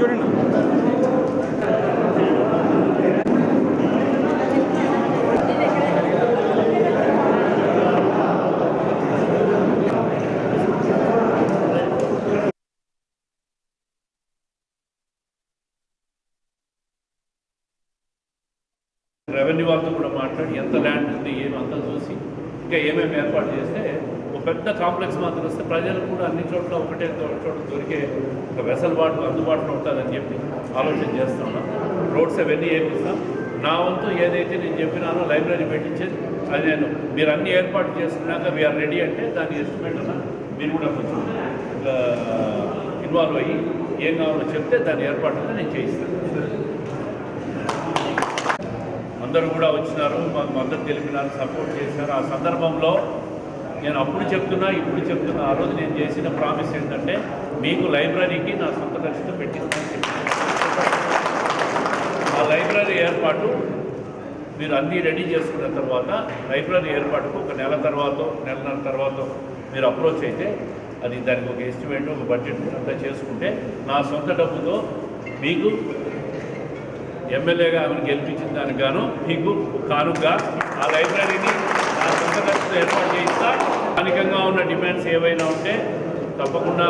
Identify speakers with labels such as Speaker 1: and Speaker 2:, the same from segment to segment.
Speaker 1: అన్న ఇక్కడ చూడండి
Speaker 2: రెవెన్యూ వాళ్ళతో కూడా మాట్లాడి ఎంత ల్యాండ్ ఉంది ఏమంతా చూసి ఇంకా ఏమేమి ఏర్పాటు చేస్తే ఒక పెద్ద కాంప్లెక్స్ మాత్రం వస్తే ప్రజలు కూడా అన్ని చోట్ల ఒకటే చోట దొరికే ఒక వెసలుబాటు అందుబాటులో ఉంటుందని చెప్పి ఆలోచన చేస్తున్నాం రోడ్స్ అవన్నీ వేపిస్తాం నా వంతు ఏదైతే నేను చెప్పినానో లైబ్రరీ పెట్టించేది అది నేను. మీరు అన్ని ఏర్పాటు చేసుకున్నాక వీఆర్ రెడీ అంటే దాని ఎస్టిమేట్ అన్న మీరు కూడా కొంచెం ఇన్వాల్వ్ అయ్యి ఏం కావాలో చెప్తే దాని ఏర్పాటు నేను చేయిస్తాను. అందరూ కూడా వచ్చినారు. మాకు అందరు తెలిపినారు సపోర్ట్ చేశారు. ఆ సందర్భంలో నేను అప్పుడు చెప్తున్నా ఇప్పుడు చెప్తున్నా ఆ రోజు నేను చేసిన ప్రామిస్ ఏంటంటే మీకు లైబ్రరీకి నా సొంత ఖర్చుతో పెట్టిస్తానని ఆ లైబ్రరీ ఏర్పాటు మీరు అన్నీ రెడీ చేసుకున్న తర్వాత లైబ్రరీ ఏర్పాటుకు ఒక నెల తర్వాత నెలన్నర తర్వాత మీరు అప్రోచ్ అయితే అది దానికి ఒక ఎస్టిమేట్ ఒక బడ్జెట్ అంతా చేసుకుంటే నా సొంత డబ్బుతో మీకు ఎమ్మెల్యేగా ఆమెను గెలిపించిన దానికి గాను మీకు కానుకగా ఆ లైబ్రరీని ఆ సొంత ఏర్పాటు చేయిస్తా. స్థానికంగా ఉన్న డిమాండ్స్ ఏవైనా ఉంటే తప్పకుండా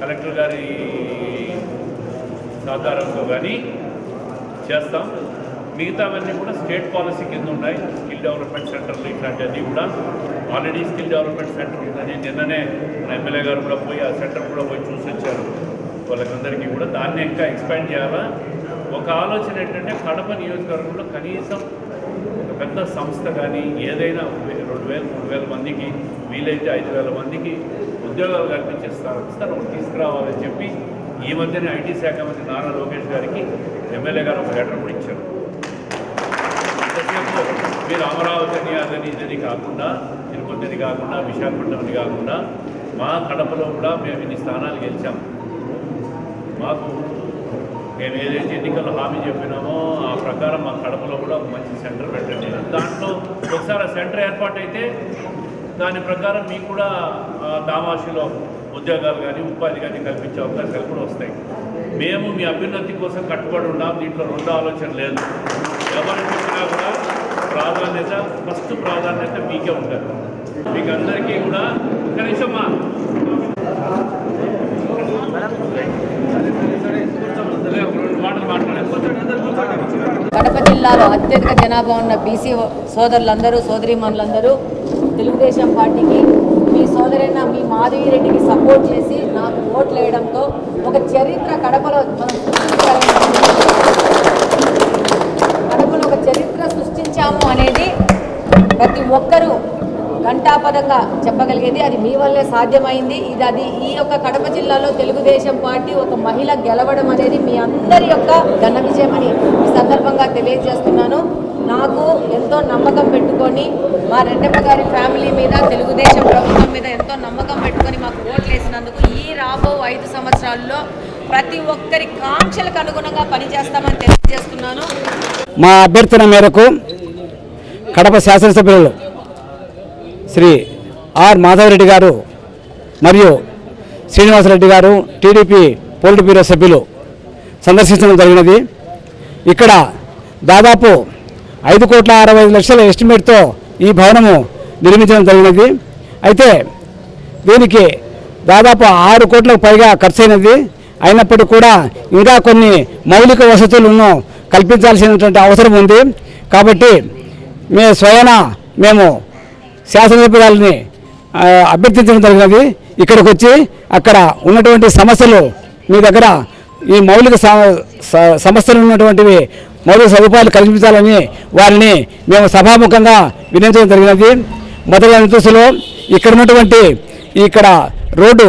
Speaker 2: కలెక్టర్ గారి సహకారంతో కానీ చేస్తాం. మిగతావన్నీ కూడా స్టేట్ పాలసీ కింద ఉన్నాయి. స్కిల్ డెవలప్మెంట్ సెంటర్లు ఇట్లాంటివన్నీ కూడా ఆల్రెడీ స్కిల్ డెవలప్మెంట్ సెంటర్ ఉందని నిన్ననే మన ఎమ్మెల్యే గారు కూడా పోయి ఆ సెంటర్ కూడా పోయి చూసి వచ్చారు వాళ్ళకందరికీ కూడా దాన్ని ఇంకా ఎక్స్పాండ్ చేయాలా? ఒక ఆలోచన ఏంటంటే కడప నియోజకవర్గంలో కనీసం ఒక పెద్ద సంస్థ కానీ ఏదైనా రెండు వేల మూడు వేల మందికి వీలైతే ఐదు వేల మందికి ఉద్యోగాలు కల్పించే సంస్థను తీసుకురావాలని చెప్పి ఈ మధ్యనే ఐటీ శాఖ మంత్రి నారా లోకేష్ గారికి ఎమ్మెల్యే గారు ఒక లెటర్ కూడా ఇచ్చారు. మీరు అమరావతి అని అదని ఇదని కాకుండా తిరుపతిని కాకుండా విశాఖపట్నం కాకుండా మా కడపలో కూడా మేము ఇన్ని స్థానాలు గెలిచాం. మాకు మేము ఏదైతే ఎన్నికల్లో హామీ చెప్పినామో ఆ ప్రకారం మా కడపలో కూడా ఒక మంచి సెంటర్ పెట్టండి. దాంట్లో ఒకసారి సెంటర్ ఏర్పాటైతే దాని ప్రకారం మీకు కూడా దామాషిలో ఉద్యోగాలు కానీ ఉపాధి కానీ కల్పించే అవకాశాలు కూడా వస్తాయి. మేము మీ అభ్యున్నతి కోసం కట్టుబడి ఉన్నాం దీంట్లో రెండు ఆలోచన లేదు. ఎవరు చెప్పినా కూడా ప్రాధాన్యత ఫస్ట్ ప్రాధాన్యత మీకే ఉంటుంది. మీకు అందరికీ కూడా కనీసమా నిమిషం మా సరే, ఒక రెండు మాటలు మాట్లాడాలి కూర్చోండి అందరు కూర్చోండి
Speaker 3: కడప జిల్లాలో అత్యధిక జనాభా ఉన్న బీసీ సోదరులందరూ సోదరిమణులందరూ తెలుగుదేశం పార్టీకి మీ సోదరైన మీ మాధవి రెడ్డికి సపోర్ట్ చేసి నాకు ఓట్లు వేయడంతో ఒక చరిత్ర కడపలో మనం ఘంటాపదంగా చెప్పగలిగేది అది మీ వల్లే సాధ్యమైంది. ఇది అది ఈ యొక్క కడప జిల్లాలో తెలుగుదేశం పార్టీ ఒక మహిళ గెలవడం అనేది మీ అందరి యొక్క ఘన విజయమని ఈ సందర్భంగా తెలియజేస్తున్నాను. నాకు ఎంతో నమ్మకం పెట్టుకొని మా రెడ్డప్ప గారి ఫ్యామిలీ మీద తెలుగుదేశం ప్రభుత్వం మీద ఎంతో నమ్మకం పెట్టుకొని మాకు ఓట్లు వేసినందుకు ఈ రాబో ఐదు సంవత్సరాల్లో ప్రతి ఒక్కరి కాంక్షలకు అనుగుణంగా పనిచేస్తామని తెలియజేస్తున్నాను.
Speaker 4: మా అభ్యర్థన మేరకు కడప శాసనసభ్యులు శ్రీ ఆర్ మాధవరెడ్డి గారు మరియు శ్రీనివాసరెడ్డి గారు టీడీపీ పోలిట్ బ్యూరో సభ్యులు సందర్శించడం జరిగినది. ఇక్కడ దాదాపు ఐదు కోట్ల అరవై లక్షల ఎస్టిమేట్తో ఈ భవనము నిర్మించడం జరిగినది. అయితే దీనికి దాదాపు ఆరు కోట్లకు పైగా ఖర్చైనది. అయినప్పటికీ కూడా ఇంకా కొన్ని మౌలిక వసతులను కల్పించాల్సినటువంటి అవసరం ఉంది. కాబట్టి మే స్వయన మేము శాసనసభ్యురాలని అభ్యర్థించడం జరిగినది. ఇక్కడికి వచ్చి అక్కడ ఉన్నటువంటి సమస్యలు మీ దగ్గర ఈ మౌలిక స- సమస్యలు ఉన్నటువంటివి మౌలిక సదుపాయాలు కల్పించాలని వారిని మేము సభాముఖంగా వినియోగించడం జరిగినది. మొదటి అంతస్తులో ఇక్కడ ఉన్నటువంటి ఇక్కడ రోడ్డు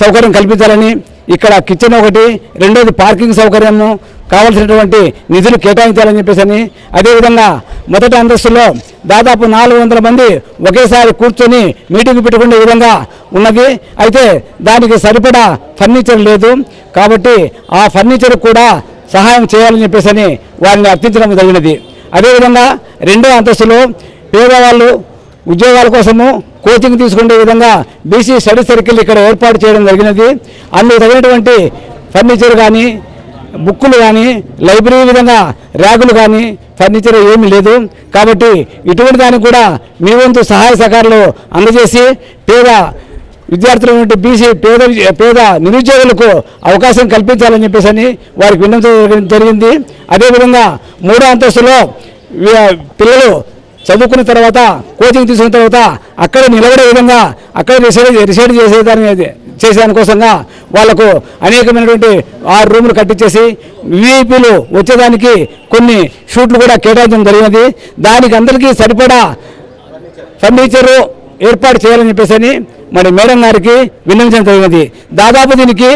Speaker 4: సౌకర్యం కల్పించాలని ఇక్కడ కిచెన్ ఒకటి రెండోది పార్కింగ్ సౌకర్యము కావలసినటువంటి నిధులు కేటాయించాలని చెప్పేసి అని అదేవిధంగా మొదటి అంతస్తులో దాదాపు నాలుగు వందల మంది ఒకేసారి కూర్చొని మీటింగ్ పెట్టుకునే విధంగా ఉన్నది. అయితే దానికి సరిపడా ఫర్నిచర్ లేదు. కాబట్టి ఆ ఫర్నిచర్ కూడా సహాయం చేయాలని చెప్పేసి అని వారిని అర్థించడం జరిగినది. అదేవిధంగా రెండో అంతస్తులో పేదవాళ్ళు ఉద్యోగాల కోసము కోచింగ్ తీసుకునే విధంగా బీసీ స్టడీ సర్కిల్ ఇక్కడ ఏర్పాటు చేయడం జరిగినది. అందుకు తగినటువంటి ఫర్నిచర్ కానీ బుక్కులు కానీ లైబ్రరీ విధంగా ర్యాగులు కానీ ఫర్నిచర్ ఏమీ లేదు. కాబట్టి ఇటువంటి దానికి కూడా మీ వంతు సహాయ సహకారాలు అందజేసి పేద విద్యార్థులు బీసీ పేద పేద నిరుద్యోగులకు అవకాశం కల్పించాలని చెప్పేసి అని వారికి విన్నవించడం జరిగింది. అదేవిధంగా మూడో అంతస్తులో పిల్లలు చదువుకున్న తర్వాత కోచింగ్ తీసుకున్న తర్వాత అక్కడ నిలబడే విధంగా అక్కడ రిసైడ్ రిసైడ్ చేసేదాని చేసేదానికోసంగా వాళ్ళకు అనేకమైనటువంటి ఆరు రూములు కట్టించేసి విఐపీలు వచ్చేదానికి కొన్ని షూట్లు కూడా కేటాయించడం జరిగినది. దానికి అందరికీ సరిపడా ఫర్నిచరు ఏర్పాటు చేయాలని చెప్పేసి అని మరి మేడం గారికి విన్నవించడం జరిగినది. దాదాపు దీనికి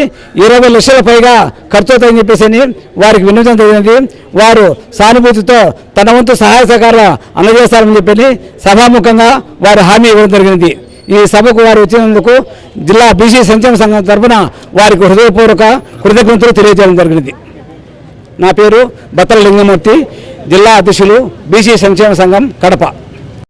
Speaker 4: ఇరవై లక్షల పైగా ఖర్చు అవుతాయని చెప్పేసి అని వారికి విన్నవించడం జరిగినది. వారు సానుభూతితో తన వంతు సహాయ సహకారం అందజేస్తారని చెప్పని సభాముఖంగా వారు హామీ ఇవ్వడం జరిగినది. ఈ సభకు వారు వచ్చినందుకు జిల్లా బీసీ సంక్షేమ సంఘం తరఫున వారికి హృదయపూర్వక కృతజ్ఞతలు తెలియజేయడం జరిగినది. నా పేరు బత్తల లింగమూర్తి జిల్లా అధ్యక్షులు బీసీ సంక్షేమ సంఘం కడప.